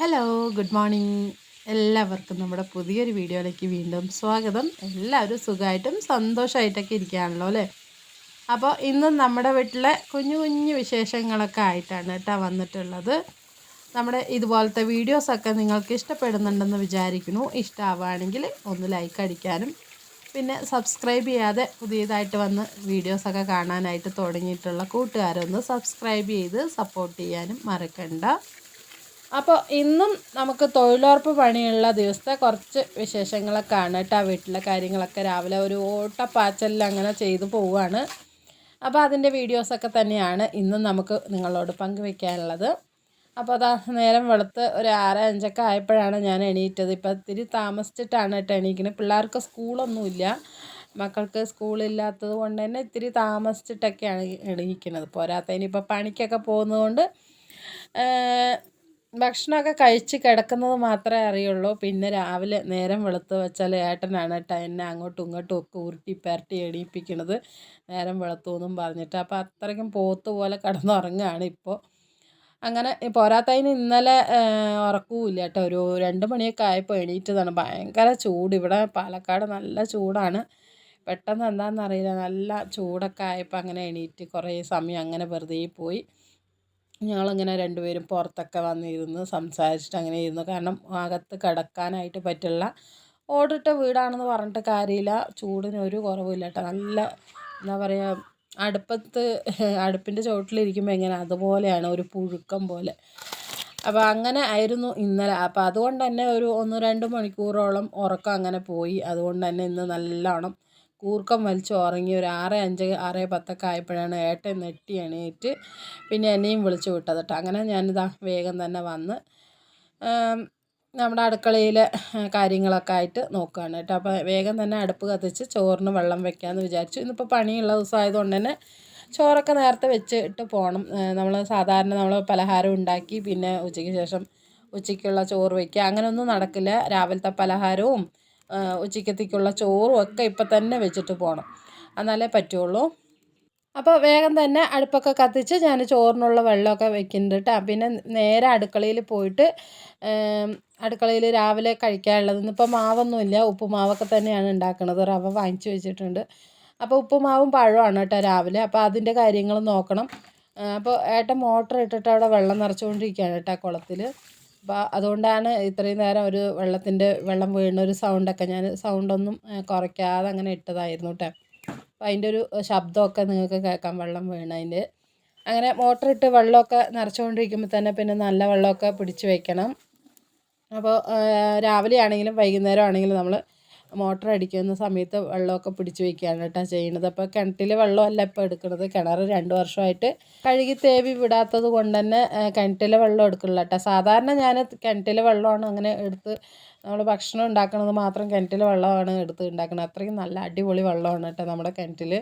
Hello good morning എല്ലാവർക്കും നമ്മുടെ പുതിയൊരു വീഡിയോയിലേക്ക് വീണ്ടും സ്വാഗതം. എല്ലാവരും സുഖമായിട്ടും സന്തോഷമായിട്ടൊക്കെ ഇരിക്കുകയാണല്ലോ അല്ലേ? അപ്പോൾ ഇന്ന് നമ്മുടെ വീട്ടിലെ കുഞ്ഞു കുഞ്ഞു വിശേഷങ്ങളൊക്കെ ആയിട്ടാണ് കേട്ടോ വന്നിട്ടുള്ളത്. നമ്മുടെ ഇതുപോലത്തെ വീഡിയോസൊക്കെ നിങ്ങൾക്ക് ഇഷ്ടപ്പെടുന്നുണ്ടെന്ന് വിചാരിക്കുന്നു. ഇഷ്ടമാവുകയാണെങ്കിൽ ഒന്ന് ലൈക്ക് അടിക്കാനും പിന്നെ സബ്സ്ക്രൈബ് ചെയ്യാതെ പുതിയതായിട്ട് വന്ന് വീഡിയോസൊക്കെ കാണാനായിട്ട് തുടങ്ങിയിട്ടുള്ള കൂട്ടുകാരൊന്ന് സബ്സ്ക്രൈബ് ചെയ്ത് സപ്പോർട്ട് ചെയ്യാനും മറക്കണ്ട. അപ്പോൾ ഇന്നും നമുക്ക് തൊഴിലുറപ്പ് പണിയുള്ള ദിവസത്തെ കുറച്ച് വിശേഷങ്ങളൊക്കെ ആണ് കേട്ടോ. വീട്ടിലെ കാര്യങ്ങളൊക്കെ രാവിലെ ഒരു ഓട്ടപ്പാച്ചലിൽ അങ്ങനെ ചെയ്തു പോവുകയാണ് അപ്പോൾ അതിന്റെ വീഡിയോസൊക്കെ തന്നെയാണ് ഇന്നും നമുക്ക് നിങ്ങളോട് പങ്കുവെക്കാനുള്ളത്. അപ്പോൾ അതാ നേരം വെളുത്ത് ഒരു ആറ് അഞ്ചൊക്കെ ആയപ്പോഴാണ് ഞാൻ എണീറ്റത്. ഇപ്പോൾ ഇത്തിരി താമസിച്ചിട്ടാണ് കേട്ടോ എണീക്കുന്നത് പിള്ളേർക്ക് സ്കൂളൊന്നുമില്ല. മക്കൾക്ക് സ്കൂളില്ലാത്തത് കൊണ്ട് തന്നെ ഇത്തിരി താമസിച്ചിട്ടൊക്കെയാണ് എണീക്കുന്നത് പോരാത്തതിന് ഇപ്പോൾ പണിക്കൊക്കെ പോകുന്നതുകൊണ്ട് ഭക്ഷണമൊക്കെ കഴിച്ച് കിടക്കുന്നത് മാത്രമേ അറിയുള്ളൂ. പിന്നെ രാവിലെ നേരം വെളുത്ത് വെച്ചാൽ ഏട്ടനാണ് കേട്ടോ എന്നെ അങ്ങോട്ടും ഇങ്ങോട്ടും ഒക്കെ ഉരുട്ടി പെരട്ടി എണീപ്പിക്കണത്. നേരം വെളുത്തു എന്നും പറഞ്ഞിട്ട്. അപ്പോൾ അത്രയ്ക്കും പോത്ത് പോലെ കിടന്നുറങ്ങുകയാണ് ഇപ്പോൾ അങ്ങനെ പോരാത്തതിന് ഇന്നലെ ഉറക്കവുമില്ല കേട്ടോ ഒരു രണ്ട് മണിയൊക്കെ ആയപ്പോൾ എണീറ്റതാണ്. ഭയങ്കര ചൂട്. ഇവിടെ പാലക്കാട് നല്ല ചൂടാണ്. പെട്ടെന്ന് എന്താണെന്നറിയില്ല നല്ല ചൂടൊക്കെ ആയപ്പോൾ അങ്ങനെ എണീറ്റ് കുറേ സമയം അങ്ങനെ വെറുതെ പോയി. ഞങ്ങളിങ്ങനെ രണ്ടുപേരും പുറത്തൊക്കെ വന്നിരുന്ന് സംസാരിച്ചിട്ട് അങ്ങനെ ഇരുന്നു. കാരണം അകത്ത് കിടക്കാനായിട്ട് പറ്റുള്ള ഓടിട്ട വീടാണെന്ന് പറഞ്ഞിട്ട് കാര്യമില്ല. ചൂടിന് ഒരു കുറവില്ല കേട്ടോ. നല്ല എന്താ പറയുക അടുപ്പത്ത് അടുപ്പിന്റെ ചുവട്ടിലിരിക്കുമ്പോൾ എങ്ങനെ അതുപോലെയാണ് ഒരു പുഴുക്കം പോലെ. അപ്പോൾ അങ്ങനെ ആയിരുന്നു ഇന്നലെ. അപ്പോൾ അതുകൊണ്ട് തന്നെ ഒരു ഒന്ന് രണ്ട് മണിക്കൂറോളം ഉറക്കം അങ്ങനെ പോയി. അതുകൊണ്ട് തന്നെ ഇന്ന് നല്ലോണം കൂർക്കം വലിച്ച് ഉറങ്ങി ഒരു ആറ് അഞ്ച് ആറ് പത്തൊക്കെ ആയപ്പോഴാണ് ഏട്ടൻ നെട്ടി എണീറ്റ് പിന്നെ എന്നെയും വിളിച്ചു വിട്ടത് കേട്ടോ അങ്ങനെ ഞാനിതാ വേഗം തന്നെ വന്ന് നമ്മുടെ അടുക്കളയിലെ കാര്യങ്ങളൊക്കെ ആയിട്ട് നോക്കുകയാണ് കേട്ടോ അപ്പോൾ വേഗം തന്നെ അടുപ്പ് കത്തിച്ച് ചോറിന് വെള്ളം വെക്കാമെന്ന് വിചാരിച്ചു. ഇന്നിപ്പോൾ പണിയുള്ള ദിവസമായതുകൊണ്ട് തന്നെ ചോറൊക്കെ നേരത്തെ വെച്ച് ഇട്ട് പോകണം നമ്മൾ സാധാരണ നമ്മൾ പലഹാരം ഉണ്ടാക്കി പിന്നെ ഉച്ചയ്ക്ക് ശേഷം ഉച്ചയ്ക്കുള്ള ചോറ് വയ്ക്കുക അങ്ങനെയൊന്നും നടക്കില്ല. രാവിലത്തെ പലഹാരവും ഉച്ചക്കത്തേക്കുള്ള ചോറും ഒക്കെ ഇപ്പം തന്നെ വെച്ചിട്ട് പോകണം എന്നാലേ പറ്റുള്ളൂ. അപ്പോൾ വേഗം തന്നെ അടുപ്പൊക്കെ കത്തിച്ച് ഞാൻ ചോറിനുള്ള വെള്ളമൊക്കെ വെക്കുന്നുണ്ട് കേട്ടോ. പിന്നെ നേരെ അടുക്കളയിൽ പോയിട്ട് അടുക്കളയിൽ രാവിലെ കഴിക്കാനുള്ളത് ഇന്നിപ്പോൾ മാവൊന്നുമില്ല ഉപ്പുമാവൊക്കെ തന്നെയാണ് ഉണ്ടാക്കുന്നത്. റവ വാങ്ങിച്ചു വെച്ചിട്ടുണ്ട്. അപ്പോൾ ഉപ്പുമാവും പഴമാണ് കേട്ടോ രാവിലെ. അപ്പോൾ അതിന്റെ കാര്യങ്ങൾ നോക്കണം. അപ്പോൾ ഏട്ടൻ മോട്ടർ ഇട്ടിട്ട് അവിടെ വെള്ളം നിറച്ചുകൊണ്ടിരിക്കുകയാണ് കേട്ടോ കുളത്തിൽ. അപ്പോൾ അതുകൊണ്ടാണ് ഇത്രയും നേരം ഒരു വെള്ളത്തിന്റെ വെള്ളം വീഴുന്ന ഒരു സൗണ്ടൊക്കെ ഞാൻ സൗണ്ടൊന്നും കുറയ്ക്കാതെ അങ്ങനെ ഇട്ടതായിരുന്നു കേട്ടോ അപ്പോൾ അതിന്റെ ഒരു ശബ്ദമൊക്കെ നിങ്ങൾക്ക് കേൾക്കാം വെള്ളം വീണതിന്റെ അങ്ങനെ മോട്ടർ ഇട്ട് വെള്ളമൊക്കെ നിറച്ചുകൊണ്ടിരിക്കുമ്പോൾ തന്നെ പിന്നെ നല്ല വെള്ളമൊക്കെ പിടിച്ച് വെക്കണം. അപ്പോൾ രാവിലെ ആണെങ്കിലും വൈകുന്നേരം ആണെങ്കിലും നമ്മൾ മോട്ടർ അടിക്കുന്ന സമയത്ത് വെള്ളമൊക്കെ പിടിച്ചു വയ്ക്കുകയാണ് കേട്ടോ ചെയ്യുന്നത് അപ്പോൾ കിണറ്റിലെ വെള്ളമല്ല ഇപ്പോൾ എടുക്കുന്നത് കിണർ രണ്ട് വർഷമായിട്ട് കഴുകി തേവി വിടാത്തത് കൊണ്ട് തന്നെ കിണറ്റിലെ വെള്ളം എടുക്കുന്നില്ല കേട്ടോ സാധാരണ ഞാൻ കിണറ്റിലെ വെള്ളമാണ് അങ്ങനെ എടുത്ത് നമ്മൾ ഭക്ഷണം ഉണ്ടാക്കുന്നത് മാത്രം കിണറ്റിലെ വെള്ളമാണ് എടുത്ത് ഉണ്ടാക്കുന്നത് അത്രയും നല്ല അടിപൊളി വെള്ളമാണ് കേട്ടോ നമ്മുടെ കിണറ്റിൽ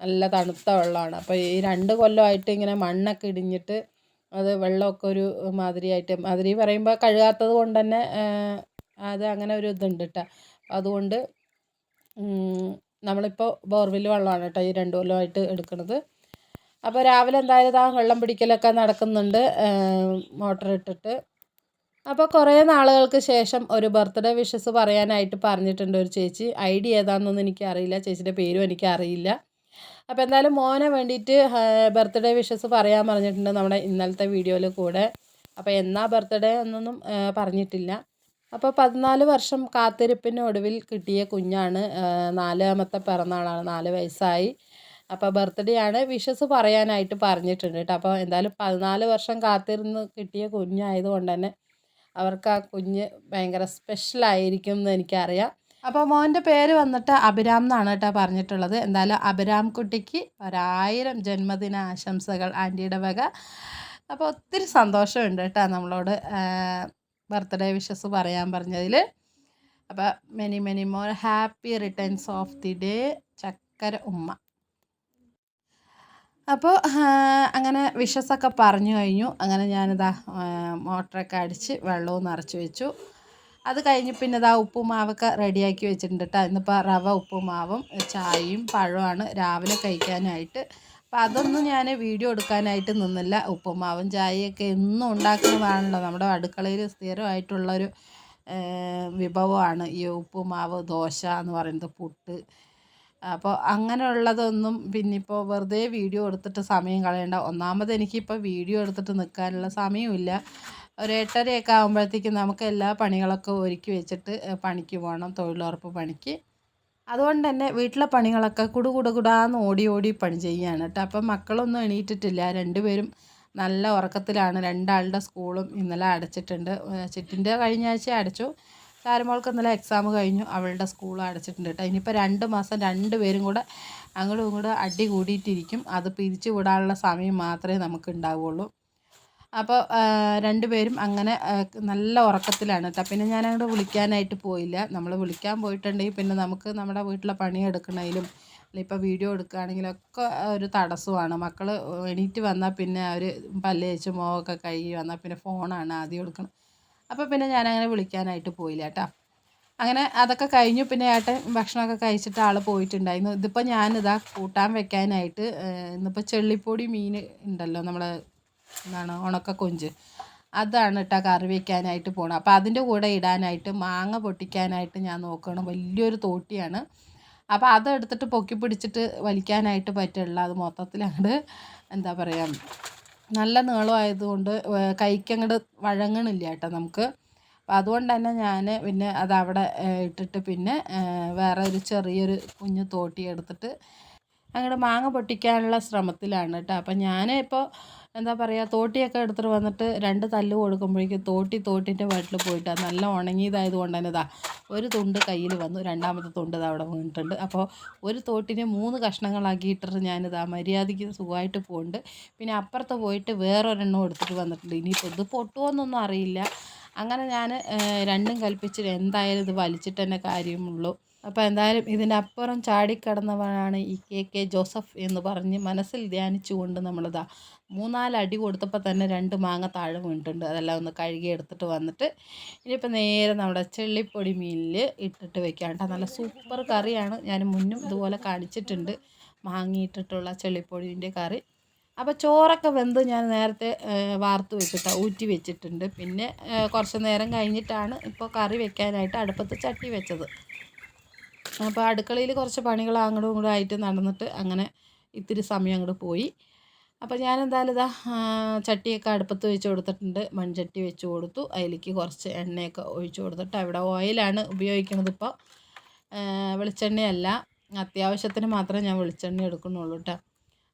നല്ല തണുത്ത വെള്ളമാണ്. അപ്പോൾ ഈ രണ്ട് കൊല്ലമായിട്ട് ഇങ്ങനെ മണ്ണൊക്കെ ഇടിഞ്ഞിട്ട് അത് വെള്ളമൊക്കെ ഒരു മാതിരിയായിട്ട് മാതിരി പറയുമ്പോൾ കഴുകാത്തത് കൊണ്ട് തന്നെ അത് അങ്ങനെ ഒരു ഇതുണ്ട് കേട്ടോ അതുകൊണ്ട് നമ്മളിപ്പോൾ ബോർവെൽ വെള്ളമാണ് കേട്ടോ ഈ രണ്ട് കൊല്ലമായിട്ട് എടുക്കുന്നത് അപ്പോൾ രാവിലെ എന്തായാലും ആ വെള്ളം പിടിക്കലൊക്കെ നടക്കുന്നുണ്ട് മോട്ടർ ഇട്ടിട്ട്. അപ്പോൾ കുറേ നാളുകൾക്ക് ശേഷം ഒരു ബർത്ത്ഡേ വിഷസ് പറയാനായിട്ട് പറഞ്ഞിട്ടുണ്ട് ഒരു ചേച്ചി. ഐഡിയ ഏതാണെന്നൊന്നും എനിക്കറിയില്ല ചേച്ചിയുടെ പേരും എനിക്കറിയില്ല. അപ്പോൾ എന്തായാലും മോനെ വേണ്ടിയിട്ട് ബർത്ത്ഡേ വിഷസ് പറയാൻ പറഞ്ഞിട്ടുണ്ട് നമ്മുടെ ഇന്നലത്തെ വീഡിയോയിൽ കൂടെ. അപ്പോൾ എന്നാ ബർത്ത്ഡേ എന്നൊന്നും പറഞ്ഞിട്ടില്ല. അപ്പോൾ പതിനാല് വർഷം കാത്തിരിപ്പിനൊടുവിൽ കിട്ടിയ കുഞ്ഞാണ് നാലാമത്തെ പിറന്നാളാണ് നാല് വയസ്സായി. അപ്പോൾ ബർത്ത്ഡേ ആണ്. വിഷസ് പറയാനായിട്ട് പറഞ്ഞിട്ടുണ്ട് കേട്ടോ. അപ്പോൾ എന്തായാലും പതിനാല് വർഷം കാത്തിരുന്ന് കിട്ടിയ കുഞ്ഞായതുകൊണ്ട് തന്നെ അവർക്ക് ആ കുഞ്ഞ് ഭയങ്കര സ്പെഷ്യലായിരിക്കും എന്ന് എനിക്കറിയാം. അപ്പോൾ മോന്റെ പേര് വന്നിട്ട് അഭിരാം എന്നാണ് കേട്ടോ പറഞ്ഞിട്ടുള്ളത്. എന്തായാലും അഭിരാം കുട്ടിക്ക് ഒരായിരം ജന്മദിന ആശംസകൾ ആന്റിയുടെ വക. അപ്പോൾ ഒത്തിരി സന്തോഷമുണ്ട് കേട്ടോ നമ്മളോട് ബർത്ത്ഡേ വിഷസ് പറയാൻ പറഞ്ഞതിൽ അപ്പോൾ many many more happy returns of the day ചക്കര ഉമ്മ. അപ്പോൾ അങ്ങനെ വിഷസൊക്കെ പറഞ്ഞു കഴിഞ്ഞു. അങ്ങനെ ഞാനിതാ മോട്ടറൊക്കെ അടിച്ച് വെള്ളവും നിറച്ച് വെച്ചു. അത് കഴിഞ്ഞ് പിന്നെ ഇതാ ഉപ്പുമാവൊക്കെ റെഡിയാക്കി വെച്ചിട്ടുണ്ട് കേട്ടോ ഇന്നിപ്പോൾ റവ ഉപ്പുമാവും ചായയും പഴമാണ് രാവിലെ കഴിക്കാനായിട്ട്. അപ്പം അതൊന്നും ഞാൻ വീഡിയോ എടുക്കാനായിട്ട് നിന്നില്ല. ഉപ്പുമാവും ചായയൊക്കെ എന്നും ഉണ്ടാക്കുന്നതാണല്ലോ. നമ്മുടെ അടുക്കളയിൽ സ്ഥിരമായിട്ടുള്ളൊരു വിഭവമാണ് ഈ ഉപ്പുമാവ് ദോശ എന്ന് പറയുന്നത് പുട്ട്. അപ്പോൾ അങ്ങനെയുള്ളതൊന്നും പിന്നിപ്പോൾ വെറുതെ വീഡിയോ എടുത്തിട്ട് സമയം കളയണ്ട. ഒന്നാമത് എനിക്കിപ്പോൾ വീഡിയോ എടുത്തിട്ട് നിൽക്കാനുള്ള സമയമില്ല. ഒരു എട്ടരയൊക്കെ ആകുമ്പോഴത്തേക്കും നമുക്ക് എല്ലാ പണികളൊക്കെ ഒരുക്കി വെച്ചിട്ട് പണിക്ക് പോകണം തൊഴിലുറപ്പ് പണിക്ക്. അതുകൊണ്ട് തന്നെ വീട്ടിലെ പണികളൊക്കെ കുടു കുടു കുടാന്ന് ഓടി ഓടി പണി ചെയ്യുകയാണ് കേട്ടോ. അപ്പം മക്കളൊന്നും എണീറ്റിട്ടില്ല. രണ്ടുപേരും നല്ല ഉറക്കത്തിലാണ്. രണ്ടാളുടെ സ്കൂളും ഇന്നലെ അടച്ചിട്ടുണ്ട്. ചിറ്റിന്റെ കഴിഞ്ഞ ആഴ്ച അടച്ചു. താരമോൾക്ക് ഇന്നലെ എക്സാം കഴിഞ്ഞു. അവളുടെ സ്കൂളും അടച്ചിട്ടുണ്ട് കേട്ടോ. ഇനിയിപ്പോൾ രണ്ട് മാസം രണ്ട് പേരും കൂടെ അങ്ങോട്ടും ഇങ്ങോട്ടും അടി കൂടിയിട്ടിരിക്കും. അത് പിരിച്ചു വിടാനുള്ള സമയം മാത്രമേ നമുക്ക് ഉണ്ടാവുള്ളൂ അപ്പോൾ രണ്ടുപേരും അങ്ങനെ നല്ല ഉറക്കത്തിലാണ് കേട്ടോ പിന്നെ ഞാൻ അങ്ങോട്ട് വിളിക്കാനായിട്ട് പോയില്ല. നമ്മൾ വിളിക്കാൻ പോയിട്ടുണ്ടെങ്കിൽ പിന്നെ നമുക്ക് നമ്മുടെ വീട്ടിലെ പണി എടുക്കണതിലും ഇപ്പോൾ വീഡിയോ എടുക്കുകയാണെങ്കിലൊക്കെ ഒരു തടസ്സമാണ്. മക്കൾ എണീറ്റ് വന്നാൽ പിന്നെ അവർ പല്ല് തേച്ച് മുഖമൊക്കെ കഴുകി വന്നാൽ പിന്നെ ഫോണാണ് ആദ്യം എടുക്കണം. അപ്പോൾ പിന്നെ ഞാനങ്ങനെ വിളിക്കാനായിട്ട് പോയില്ല കേട്ടോ അങ്ങനെ അതൊക്കെ കഴിഞ്ഞു. പിന്നെ ഏട്ടൻ ഭക്ഷണമൊക്കെ കഴിച്ചിട്ട് ആൾ പോയിട്ടുണ്ടായിരുന്നു. ഇതിപ്പോൾ ഞാനിതാ കൂട്ടാൻ വെക്കാനായിട്ട് ഇന്നിപ്പോൾ ചെള്ളിപ്പൊടി മീൻ ഉണ്ടല്ലോ നമ്മൾ എന്താണ് ഉണക്ക കൊഞ്ച് അതാണ് കേട്ടോ കറി വയ്ക്കാനായിട്ട് പോകണം അപ്പോൾ അതിന്റെ കൂടെ ഇടാനായിട്ട് മാങ്ങ പൊട്ടിക്കാനായിട്ട് ഞാൻ നോക്കണം. വലിയൊരു തോട്ടിയാണ്. അപ്പോൾ അതെടുത്തിട്ട് പൊക്കി പിടിച്ചിട്ട് വലിക്കാനായിട്ട് പറ്റുള്ള. അത് മൊത്തത്തിൽ അങ്ങോട്ട് എന്താ പറയുക നല്ല നീളമായതുകൊണ്ട് കൈക്കങ്ങോട്ട് വഴങ്ങണില്ല കേട്ടോ നമുക്ക്. അപ്പോൾ അതുകൊണ്ട് തന്നെ ഞാൻ പിന്നെ അതവിടെ ഇട്ടിട്ട് പിന്നെ വേറെ ഒരു ചെറിയൊരു കുഞ്ഞു തോട്ടി എടുത്തിട്ട് അങ്ങോട്ട് മാങ്ങ പൊട്ടിക്കാനുള്ള ശ്രമത്തിലാണ് കേട്ടോ അപ്പം ഞാൻ എന്താ പറയുക തോട്ടിയൊക്കെ എടുത്തിട്ട് വന്നിട്ട് രണ്ട് തല്ല് കൊടുക്കുമ്പോഴേക്കും തോട്ടി തോട്ടിന്റെ വീട്ടിൽ പോയിട്ട് നല്ല ഉണങ്ങിയതായത് കൊണ്ട് തന്നെ ഇതാ ഒരു തുണ്ട് കയ്യിൽ വന്നു രണ്ടാമത്തെ തുണ്ട് ഇത് അവിടെ വീണിട്ടുണ്ട്. അപ്പോൾ ഒരു തോട്ടിനെ മൂന്ന് കഷ്ണങ്ങളാക്കിയിട്ടിട്ട് ഞാനിതാ മര്യാദയ്ക്ക് സുഖമായിട്ട് പോകുന്നുണ്ട് പിന്നെ അപ്പുറത്ത് പോയിട്ട് വേറൊരെണ്ണം എടുത്തിട്ട് വന്നിട്ടുണ്ട്. ഇനിയിപ്പോൾ ഇത് പൊട്ടുമോന്നൊന്നും അറിയില്ല. അങ്ങനെ ഞാൻ രണ്ടും കൽപ്പിച്ച് എന്തായാലും ഇത് വലിച്ചിട്ട് തന്നെ കാര്യമുള്ളൂ. അപ്പോൾ എന്തായാലും ഇതിന്റെ അപ്പുറം ചാടിക്കടന്നവനാണ് ഈ കെ കെ ജോസഫ് എന്ന് പറഞ്ഞ് മനസ്സിൽ ധ്യാനിച്ചുകൊണ്ട് നമ്മളിതാ മൂന്നാൽ അടി കൊടുത്തപ്പോൾ തന്നെ രണ്ട് മാങ്ങ താഴെ വീണിട്ടുണ്ട്. അതെല്ലാം ഒന്ന് കഴുകി എടുത്തിട്ട് വന്നിട്ട് ഇനിയിപ്പോൾ നേരെ നമ്മുടെ ചെള്ളിപ്പൊടി മീനിൽ ഇട്ടിട്ട് വെക്കാം കേട്ടോ. നല്ല സൂപ്പർ കറിയാണ്. ഞാൻ മുന്നും ഇതുപോലെ കാണിച്ചിട്ടുണ്ട്. മാങ്ങിയിട്ടിട്ടുള്ള ചെള്ളിപ്പൊടിന്റെ കറി. അപ്പോൾ ചോറൊക്കെ വെന്ത് ഞാൻ നേരത്തെ വാർത്ത് വെച്ചിട്ട് ഊറ്റി വെച്ചിട്ടുണ്ട്. പിന്നെ കുറച്ച് നേരം കഴിഞ്ഞിട്ടാണ് ഇപ്പോൾ കറി വെക്കാനായിട്ട് അടുപ്പത്ത് ചട്ടി വെച്ചത്. അപ്പോൾ അടുക്കളയിൽ കുറച്ച് പണികൾ അങ്ങോട്ടും ഇങ്ങോട്ടും ആയിട്ട് നടന്നിട്ട് അങ്ങനെ ഇത്തിരി സമയം അങ്ങോട്ട് പോയി. അപ്പോൾ ഞാൻ എന്തായാലും ഇതാ ചട്ടിയൊക്കെ അടുപ്പത്ത് വെച്ച് കൊടുത്തിട്ടുണ്ട്. മൺചട്ടി വെച്ച് കൊടുത്തു. അതിലേക്ക് കുറച്ച് എണ്ണയൊക്കെ ഒഴിച്ച് കൊടുത്തിട്ട് അവിടെ ഓയിലാണ് ഉപയോഗിക്കുന്നത് ഇപ്പോൾ വെളിച്ചെണ്ണയല്ല. അത്യാവശ്യത്തിന് മാത്രമേ ഞാൻ വെളിച്ചെണ്ണ എടുക്കുന്നുള്ളൂ കേട്ടോ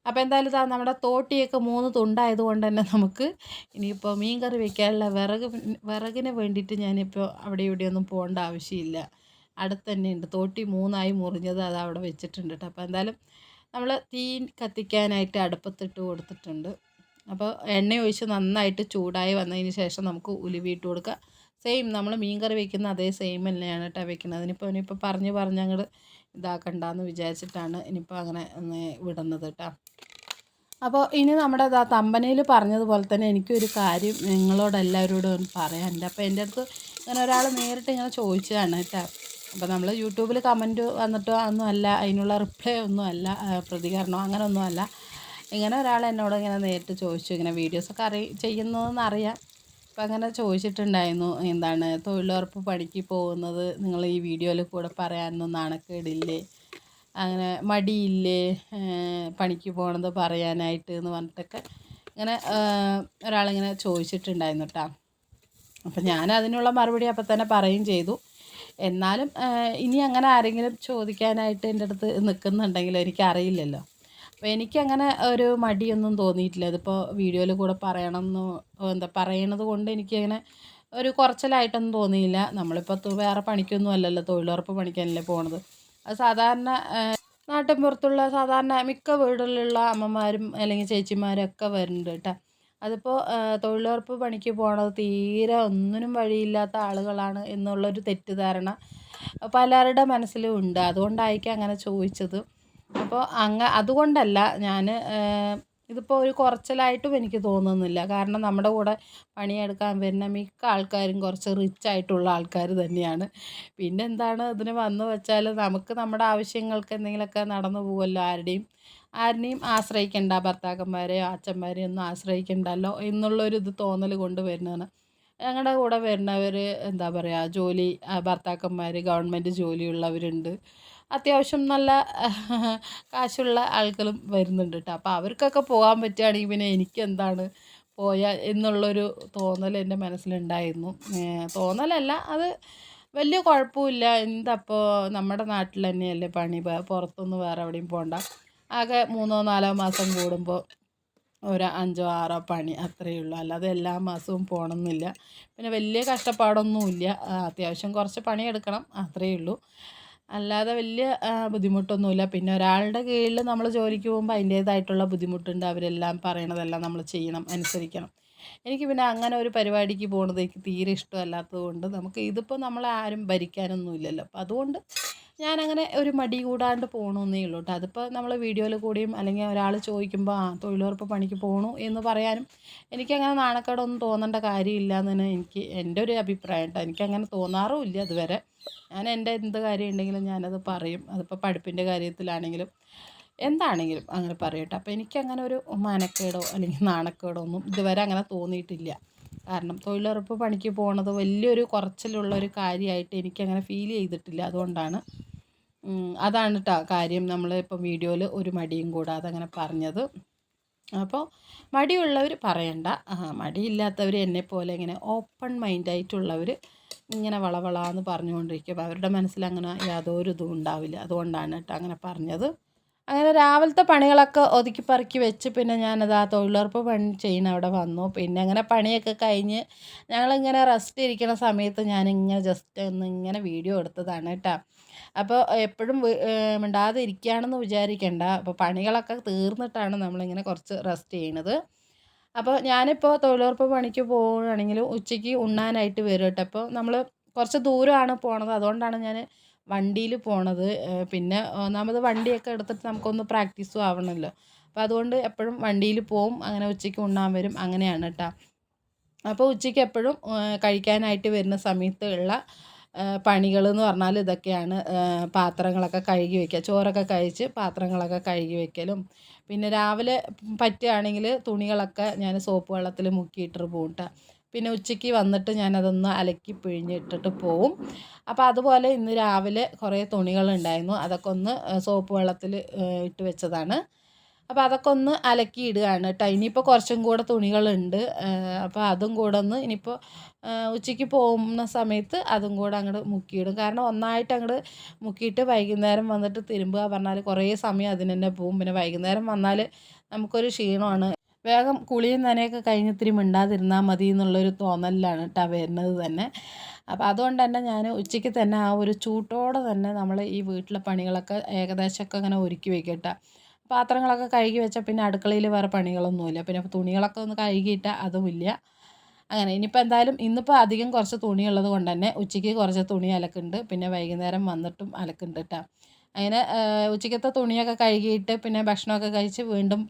അപ്പോൾ എന്തായാലും ഇതാ നമ്മുടെ തോട്ടിയൊക്കെ മൂന്ന് തുണ്ടായതുകൊണ്ട് തന്നെ നമുക്ക് ഇനിയിപ്പോൾ മീൻ കറി വെക്കാനുള്ള വിറക് വിറകിന് വേണ്ടിയിട്ട് ഞാനിപ്പോൾ അവിടെ ഇവിടെ ഒന്നും പോകേണ്ട ആവശ്യമില്ല. അടുത്ത് തന്നെ ഉണ്ട് തോട്ടി മൂന്നായി മുറിഞ്ഞത് അത് അവിടെ വെച്ചിട്ടുണ്ട് കേട്ടോ അപ്പോൾ എന്തായാലും നമ്മൾ തീ കത്തിക്കാനായിട്ട് അടുപ്പത്തിട്ട് കൊടുത്തിട്ടുണ്ട്. അപ്പോൾ എണ്ണ ഒഴിച്ച് നന്നായിട്ട് ചൂടായി വന്നതിന് ശേഷം നമുക്ക് ഉലുവിയിട്ട് കൊടുക്കുക സെയിം നമ്മൾ മീൻ കറി വെക്കുന്ന അതേ സെയിം തന്നെയാണ് കേട്ടോ വെക്കുന്നത്. അതിനിപ്പോൾ ഇനിയിപ്പോൾ പറഞ്ഞ് പറഞ്ഞ് അങ്ങോട്ട് ഇതാക്കണ്ടെന്ന് വിചാരിച്ചിട്ടാണ് ഇനിയിപ്പോൾ അങ്ങനെ വിടുന്നത് കേട്ടോ അപ്പോൾ ഇനി നമ്മുടെ തമ്പനയിൽ പറഞ്ഞതുപോലെ തന്നെ എനിക്കൊരു കാര്യം നിങ്ങളോട് എല്ലാവരോടും പറയാനുണ്ട്. അപ്പോൾ എന്റെ അടുത്ത് ഇങ്ങനെ ഒരാൾ നേരിട്ട് ഇങ്ങനെ ചോദിച്ചതാണ് കേട്ടോ അപ്പോൾ നമ്മൾ യൂട്യൂബിൽ കമന്റ് വന്നിട്ടോ ഒന്നും അല്ല അതിനുള്ള റിപ്ലൈ ഒന്നും അല്ല പ്രതികരണം അങ്ങനെ ഒന്നും അല്ല. ഇങ്ങനെ ഒരാൾ എന്നോട് ഇങ്ങനെ നേരിട്ട് ചോദിച്ചു ഇങ്ങനെ വീഡിയോസൊക്കെ അറി ചെയ്യുന്നതെന്ന് അറിയാം. അപ്പം അങ്ങനെ ചോദിച്ചിട്ടുണ്ടായിരുന്നു എന്താണ് തൊഴിലുറപ്പ് പണിക്ക് പോകുന്നത് നിങ്ങൾ ഈ വീഡിയോയിൽ കൂടെ പറയാനൊന്നും നാണക്കേടില്ലേ? അങ്ങനെ മടിയില്ലേ പണിക്ക് പോകണത് പറയാനായിട്ട് എന്ന് പറഞ്ഞിട്ടൊക്കെ ഇങ്ങനെ ഒരാളിങ്ങനെ ചോദിച്ചിട്ടുണ്ടായിരുന്നു കേട്ടോ അപ്പം ഞാൻ അതിനുള്ള മറുപടി അപ്പം തന്നെ പറയുകയും ചെയ്തു. എന്നാലും ഇനി അങ്ങനെ ആരെങ്കിലും ചോദിക്കാനായിട്ട് എന്റെ അടുത്ത് നിൽക്കുന്നുണ്ടെങ്കിൽ എനിക്കറിയില്ലല്ലോ. അപ്പോൾ എനിക്കങ്ങനെ ഒരു മടിയൊന്നും തോന്നിയിട്ടില്ല. ഇതിപ്പോൾ വീഡിയോയിൽ കൂടെ പറയണമെന്ന് എന്താ പറയണത് കൊണ്ട് എനിക്കങ്ങനെ ഒരു കുറച്ചിലായിട്ടൊന്നും തോന്നിയില്ല. നമ്മളിപ്പോൾ വേറെ പണിക്കൊന്നും അല്ലല്ലോ തൊഴിലുറപ്പ് പണിക്കാനല്ലേ പോണത്. അത് സാധാരണ നാട്ടിൻപുറത്തുള്ള സാധാരണ മിക്ക വീടുകളിലുള്ള അമ്മമാരും അല്ലെങ്കിൽ ചേച്ചിമാരും ഒക്കെ വരുന്നുണ്ട് കേട്ടോ. അതിപ്പോൾ തൊഴിലുറപ്പ് പണിക്ക് പോകണത് തീരെ ഒന്നിനും വഴിയില്ലാത്ത ആളുകളാണ് എന്നുള്ളൊരു തെറ്റിദ്ധാരണ പലരുടെ മനസ്സിലും ഉണ്ട്. അതുകൊണ്ടായിരിക്കും അങ്ങനെ ചോദിച്ചത്. അപ്പോൾ അങ്ങ അതുകൊണ്ടല്ല ഞാൻ ഇതിപ്പോൾ ഒരു കുറച്ചിലായിട്ടും എനിക്ക് തോന്നുന്നില്ല. കാരണം നമ്മുടെ കൂടെ പണിയെടുക്കാൻ വരുന്ന മിക്ക ആൾക്കാരും കുറച്ച് റിച്ച് ആയിട്ടുള്ള ആൾക്കാർ തന്നെയാണ്. പിന്നെ എന്താണ് ഇതിന് വന്നു വെച്ചാൽ നമുക്ക് നമ്മുടെ ആവശ്യങ്ങൾക്ക് എന്തെങ്കിലുമൊക്കെ നടന്നു പോകുമല്ലോ ആരുടെയും. ആരിനെയും ആശ്രയിക്കേണ്ട ഭർത്താക്കന്മാരെയോ അച്ഛന്മാരെയോ ഒന്നും ആശ്രയിക്കണ്ടല്ലോ എന്നുള്ളൊരു ഇത് തോന്നൽ കൊണ്ട് വരുന്നതാണ് ഞങ്ങളുടെ കൂടെ വരുന്നവർ എന്താ പറയുക ജോലി ഭർത്താക്കന്മാർ ഗവൺമെന്റ് ജോലിയുള്ളവരുണ്ട്. അത്യാവശ്യം നല്ല കാശുള്ള ആളുകളും വരുന്നുണ്ട് കേട്ടോ അപ്പോൾ അവർക്കൊക്കെ പോകാൻ പറ്റുകയാണെങ്കിൽ പിന്നെ എനിക്കെന്താണ് പോയാൽ എന്നുള്ളൊരു തോന്നൽ എന്റെ മനസ്സിലുണ്ടായിരുന്നു. തോന്നലല്ല അത് വലിയ കുഴപ്പമില്ല. എന്തപ്പോൾ നമ്മുടെ നാട്ടിൽ തന്നെയല്ലേ പണി പുറത്തൊന്നും വേറെ എവിടെയും പോകണ്ട ആകെ മൂന്നോ നാലോ മാസം കൂടുമ്പോൾ ഒരു അഞ്ചോ ആറോ പണി അത്രയേ ഉള്ളൂ. അല്ലാതെ എല്ലാ മാസവും പോകണമെന്നില്ല പിന്നെ വലിയ കഷ്ടപ്പാടൊന്നുമില്ല. അത്യാവശ്യം കുറച്ച് പണിയെടുക്കണം അത്രയേ ഉള്ളൂ. അല്ലാതെ വലിയ ബുദ്ധിമുട്ടൊന്നുമില്ല. പിന്നെ ഒരാളുടെ കീഴിൽ നമ്മൾ ജോലിക്ക് പോകുമ്പോൾ അതിന്റേതായിട്ടുള്ള ബുദ്ധിമുട്ടുണ്ട്. അവരെല്ലാം പറയണതെല്ലാം നമ്മൾ ചെയ്യണം അനുസരിക്കണം. എനിക്ക് പിന്നെ അങ്ങനെ ഒരു പരിപാടിക്ക് പോകുന്നത് എനിക്ക് തീരെ ഇഷ്ടമല്ലാത്തത് കൊണ്ട് നമുക്ക് ഇതിപ്പോൾ നമ്മളെ ആരും ഭരിക്കാനൊന്നുമില്ലല്ലോ. അപ്പോൾ അപ്പം അതുകൊണ്ട് ഞാനങ്ങനെ ഒരു മടി കൂടാണ്ട് പോകണമെന്നേ ഉള്ളൂ കേട്ടോ അതിപ്പോൾ നമ്മൾ വീഡിയോയിൽ കൂടിയും അല്ലെങ്കിൽ ഒരാൾ ചോദിക്കുമ്പോൾ ആ തൊഴിലുറപ്പ് പണിക്ക് പോകണു എന്ന് പറയാനും എനിക്കങ്ങനെ നാണക്കേടൊന്നും തോന്നേണ്ട കാര്യമില്ല എന്ന് തന്നെ എനിക്ക് എന്റെ ഒരു അഭിപ്രായം കേട്ടോ എനിക്കങ്ങനെ തോന്നാറുമില്ല അതുവരെ ഞാൻ എന്റെ എന്ത് കാര്യം ഉണ്ടെങ്കിലും ഞാനത് പറയും. അതിപ്പോൾ പഠിപ്പിന്റെ കാര്യത്തിലാണെങ്കിലും എന്താണെങ്കിലും അങ്ങനെ പറയട്ടെ. അപ്പോൾ എനിക്കങ്ങനെ ഒരു മാനക്കേടോ അല്ലെങ്കിൽ നാണക്കേടോ ഒന്നും ഇതുവരെ അങ്ങനെ തോന്നിയിട്ടില്ല. കാരണം തൊഴിലുറപ്പ് പണിക്ക് പോണത് വലിയൊരു കുറച്ചിലുള്ള ഒരു കാര്യമായിട്ട് എനിക്കങ്ങനെ ഫീൽ ചെയ്തിട്ടില്ല. അതുകൊണ്ടാണ് അതാണ് കേട്ടോ കാര്യം. നമ്മൾ ഇപ്പം വീഡിയോയിൽ ഒരു മടിയും കൂടാതെ അങ്ങനെ പറഞ്ഞത്. അപ്പോൾ മടിയുള്ളവർ പറയണ്ട. മടിയില്ലാത്തവർ എന്നെപ്പോലെ ഇങ്ങനെ ഓപ്പൺ മൈൻഡായിട്ടുള്ളവർ ഇങ്ങനെ വളവളാന്ന് പറഞ്ഞുകൊണ്ടിരിക്കും. അവരുടെ മനസ്സിൽ അങ്ങനെ യാതൊരു ഇതും ഉണ്ടാവില്ല. അതുകൊണ്ടാണ് കേട്ടോ അങ്ങനെ പറഞ്ഞത്. അങ്ങനെ രാവിലത്തെ പണികളൊക്കെ ഒതുക്കി പറക്കി വെച്ച് പിന്നെ ഞാനത് ആ തൊഴിലുറപ്പ് പണി ചെയ്യുന്ന അവിടെ വന്നു. പിന്നെ അങ്ങനെ പണിയൊക്കെ കഴിഞ്ഞ് ഞങ്ങളിങ്ങനെ റെസ്റ്റ് ഇരിക്കുന്ന സമയത്ത് ഞാനിങ്ങനെ ജസ്റ്റ് ഒന്ന് ഇങ്ങനെ വീഡിയോ എടുത്തതാണ് കേട്ടോ അപ്പോൾ എപ്പോഴും മിണ്ടാതെ ഇരിക്കുകയാണെന്ന് വിചാരിക്കേണ്ട. അപ്പോൾ പണികളൊക്കെ തീർന്നിട്ടാണ് നമ്മളിങ്ങനെ കുറച്ച് റെസ്റ്റ് ചെയ്യണത്. അപ്പോൾ ഞാനിപ്പോൾ തൊഴിലുറപ്പ് പണിക്ക് പോവുകയാണെങ്കിൽ ഉച്ചയ്ക്ക് ഉണ്ണാനായിട്ട് വരും കേട്ടോ. അപ്പോൾ നമ്മൾ കുറച്ച് ദൂരമാണ് പോണത്. അതുകൊണ്ടാണ് ഞാൻ വണ്ടിയിൽ പോണത്. പിന്നെ ഒന്നാമത് വണ്ടിയൊക്കെ എടുത്തിട്ട് നമുക്കൊന്ന് പ്രാക്ടീസും ആവണമല്ലോ അപ്പോൾ അതുകൊണ്ട് എപ്പോഴും വണ്ടിയിൽ പോവും. അങ്ങനെ ഉച്ചയ്ക്ക് ഉണ്ണാൻ വരും. അങ്ങനെയാണ് കേട്ടോ. അപ്പോൾ ഉച്ചയ്ക്ക് എപ്പോഴും കഴിക്കാനായിട്ട് വരുന്ന സമയത്ത് ഉള്ള പണികൾ എന്ന് പറഞ്ഞാൽ ഇതൊക്കെയാണ് പാത്രങ്ങളൊക്കെ കഴുകി വയ്ക്കുക ചോറൊക്കെ കഴിച്ച് പാത്രങ്ങളൊക്കെ കഴുകി വയ്ക്കലും പിന്നെ രാവിലെ പറ്റുകയാണെങ്കിൽ തുണികളൊക്കെ ഞാൻ സോപ്പ് വെള്ളത്തിൽ മുക്കിയിട്ടിട്ട് പോകും പിന്നെ ഉച്ചയ്ക്ക് വന്നിട്ട് ഞാനതൊന്ന് അലക്കി പിഴിഞ്ഞിട്ടിട്ട് പോവും. അപ്പോൾ അതുപോലെ ഇന്ന് രാവിലെ കുറേ തുണികളുണ്ടായിരുന്നു. അതൊക്കെ ഒന്ന് സോപ്പ് വെള്ളത്തിൽ ഇട്ട് വെച്ചതാണ്. അപ്പോൾ അതൊക്കെ ഒന്ന് അലക്കി ഇടുകയാണ് കേട്ടോ. ഇനിയിപ്പോൾ കുറച്ചും കൂടെ തുണികളുണ്ട്. അപ്പോൾ അതും കൂടെ ഒന്ന് ഇനിയിപ്പോൾ ഉച്ചയ്ക്ക് പോകുന്ന സമയത്ത് അതും കൂടെ അങ്ങോട്ട് മുക്കിയിടും. കാരണം ഒന്നായിട്ട് അങ്ങോട്ട് മുക്കിയിട്ട് വൈകുന്നേരം വന്നിട്ട് തിരുമ്പുക പറഞ്ഞാൽ കുറേ സമയം അതിന് തന്നെ പോവും. പിന്നെ വൈകുന്നേരം വന്നാൽ നമുക്കൊരു ക്ഷീണമാണ്. വേഗം കുളിയും നനയൊക്കെ കഴിഞ്ഞ് ഇത്തിരി മിണ്ടാതിരുന്നാൽ മതി എന്നുള്ളൊരു തോന്നലിലാണ് കേട്ടോ വരുന്നത് തന്നെ. അപ്പോൾ അതുകൊണ്ട് തന്നെ ഞാൻ ഉച്ചയ്ക്ക് തന്നെ ആ ഒരു ചൂട്ടോടെ തന്നെ നമ്മൾ ഈ വീട്ടിലെ പണികളൊക്കെ ഏകദേശമൊക്കെ അങ്ങനെ ഒരുക്കി വെക്കും കേട്ടോ. പാത്രങ്ങളൊക്കെ കഴുകി വെച്ചാൽ പിന്നെ അടുക്കളയിൽ വേറെ പണികളൊന്നുമില്ല. പിന്നെ തുണികളൊക്കെ ഒന്ന് കഴുകിയിട്ട് അതുമില്ല. അങ്ങനെ ഇനിയിപ്പോൾ എന്തായാലും ഇന്നിപ്പോൾ അധികം കുറച്ച് തുണിയുള്ളത് കൊണ്ട് തന്നെ ഉച്ചയ്ക്ക് കുറച്ച് തുണി അലക്കുന്നുണ്ട്. പിന്നെ വൈകുന്നേരം വന്നിട്ടും അലക്കുന്നുണ്ട് കേട്ടോ അങ്ങനെ ഉച്ചക്കത്തെ തുണിയൊക്കെ കഴുകിയിട്ട് പിന്നെ ഭക്ഷണമൊക്കെ കഴിച്ച് വീണ്ടും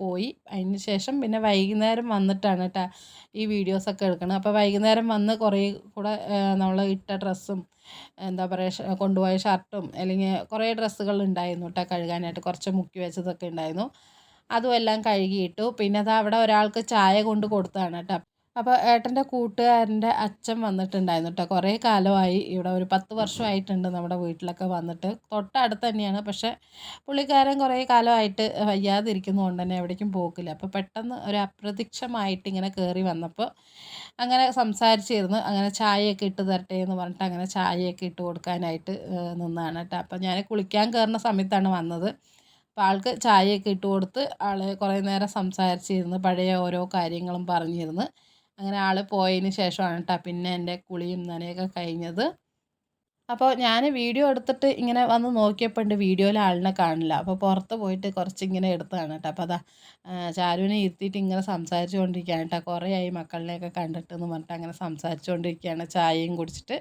പോയി. അതിന് ശേഷം പിന്നെ വൈകുന്നേരം വന്നിട്ടാണ് കേട്ടോ ഈ വീഡിയോസൊക്കെ എടുക്കുന്നത് അപ്പോൾ വൈകുന്നേരം വന്ന് കുറേ കൂടെ നമ്മൾ ഇട്ട ഡ്രസ്സും എന്താ പറയുക കൊണ്ടുപോയ ഷർട്ടും അല്ലെങ്കിൽ കുറേ ഡ്രസ്സുകൾ ഉണ്ടായിരുന്നു കേട്ടോ കഴുകാനായിട്ട്. കുറച്ച് മുക്കി വെച്ചതൊക്കെ ഉണ്ടായിരുന്നു. അതും എല്ലാം കഴുകിയിട്ടു. പിന്നെ അത് അവിടെ ഒരാൾക്ക് ചായ കൊണ്ട് കൊടുത്തതാണ് കേട്ടോ അപ്പോൾ ഏട്ടന്റെ കൂട്ടുകാരന്റെ അച്ഛൻ വന്നിട്ടുണ്ടായിരുന്നു കേട്ടോ കുറേ കാലമായി ഇവിടെ ഒരു പത്ത് വർഷമായിട്ടുണ്ട് നമ്മുടെ വീട്ടിലൊക്കെ വന്നിട്ട്. തൊട്ടടുത്ത് തന്നെയാണ്. പക്ഷേ പുള്ളിക്കാരൻ കുറേ കാലമായിട്ട് വയ്യാതിരിക്കുന്നതുകൊണ്ട് തന്നെ എവിടേക്കും പോക്കില്ല. അപ്പോൾ പെട്ടെന്ന് ഒരു അപ്രതീക്ഷമായിട്ട് ഇങ്ങനെ കയറി വന്നപ്പോൾ അങ്ങനെ സംസാരിച്ചിരുന്നു. അങ്ങനെ ചായയൊക്കെ ഇട്ട് തരട്ടെ എന്ന് പറഞ്ഞിട്ട് അങ്ങനെ ചായയൊക്കെ ഇട്ട് കൊടുക്കാനായിട്ട് നിന്നാണ് കേട്ടോ അപ്പോൾ ഞാൻ കുളിക്കാൻ കയറുന്ന സമയത്താണ് വന്നത്. അപ്പോൾ ആൾക്ക് ചായയൊക്കെ ഇട്ട് കൊടുത്ത് ആൾ കുറേ നേരം സംസാരിച്ചിരുന്ന്. പഴയ ഓരോ കാര്യങ്ങളും പറഞ്ഞിരുന്ന്. അങ്ങനെ ആൾ പോയതിന് ശേഷമാണ് കേട്ടോ പിന്നെ എന്റെ കുളിയും നനയൊക്കെ കഴിഞ്ഞത്. അപ്പോൾ ഞാൻ വീഡിയോ എടുത്തിട്ട് ഇങ്ങനെ വന്ന് നോക്കിയപ്പോൾ ഉണ്ട് വീഡിയോയിൽ ആളിനെ കാണില്ല. അപ്പോൾ പുറത്ത് പോയിട്ട് കുറച്ചിങ്ങനെ എടുത്തതാണ് കേട്ടോ അപ്പോൾ അതാ ചാരുവിനെ ഇരുത്തിയിട്ട് ഇങ്ങനെ സംസാരിച്ചുകൊണ്ടിരിക്കുകയാണ് കേട്ടോ കുറേ ആയി മക്കളിനെയൊക്കെ കണ്ടിട്ട് എന്ന് പറഞ്ഞിട്ട് അങ്ങനെ സംസാരിച്ചുകൊണ്ടിരിക്കുകയാണ്. ചായയും കുടിച്ചിട്ട്.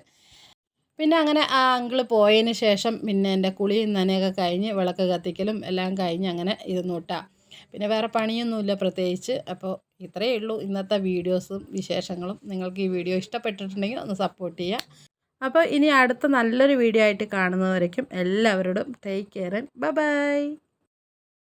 പിന്നെ അങ്ങനെ ആ അങ്കിൾ പോയതിന് ശേഷം പിന്നെ എന്റെ കുളിയും നനയൊക്കെ കഴിഞ്ഞ് വിളക്ക് കത്തിക്കലും എല്ലാം കഴിഞ്ഞ് അങ്ങനെ ഇരുന്നു കേട്ടോ പിന്നെ വേറെ പണിയൊന്നുമില്ല പ്രത്യേകിച്ച്. അപ്പോൾ ഇത്രയേ ഉള്ളൂ ഇന്നത്തെ വീഡിയോസും വിശേഷങ്ങളും. നിങ്ങൾക്ക് ഈ വീഡിയോ ഇഷ്ടപ്പെട്ടിട്ടുണ്ടെങ്കിൽ ഒന്ന് സപ്പോർട്ട് ചെയ്യുക. അപ്പോൾ ഇനി അടുത്ത നല്ലൊരു വീഡിയോ ആയിട്ട് കാണുന്നവരേക്കും എല്ലാവരോടും ടേക്ക് കെയർ ബൈ ബൈ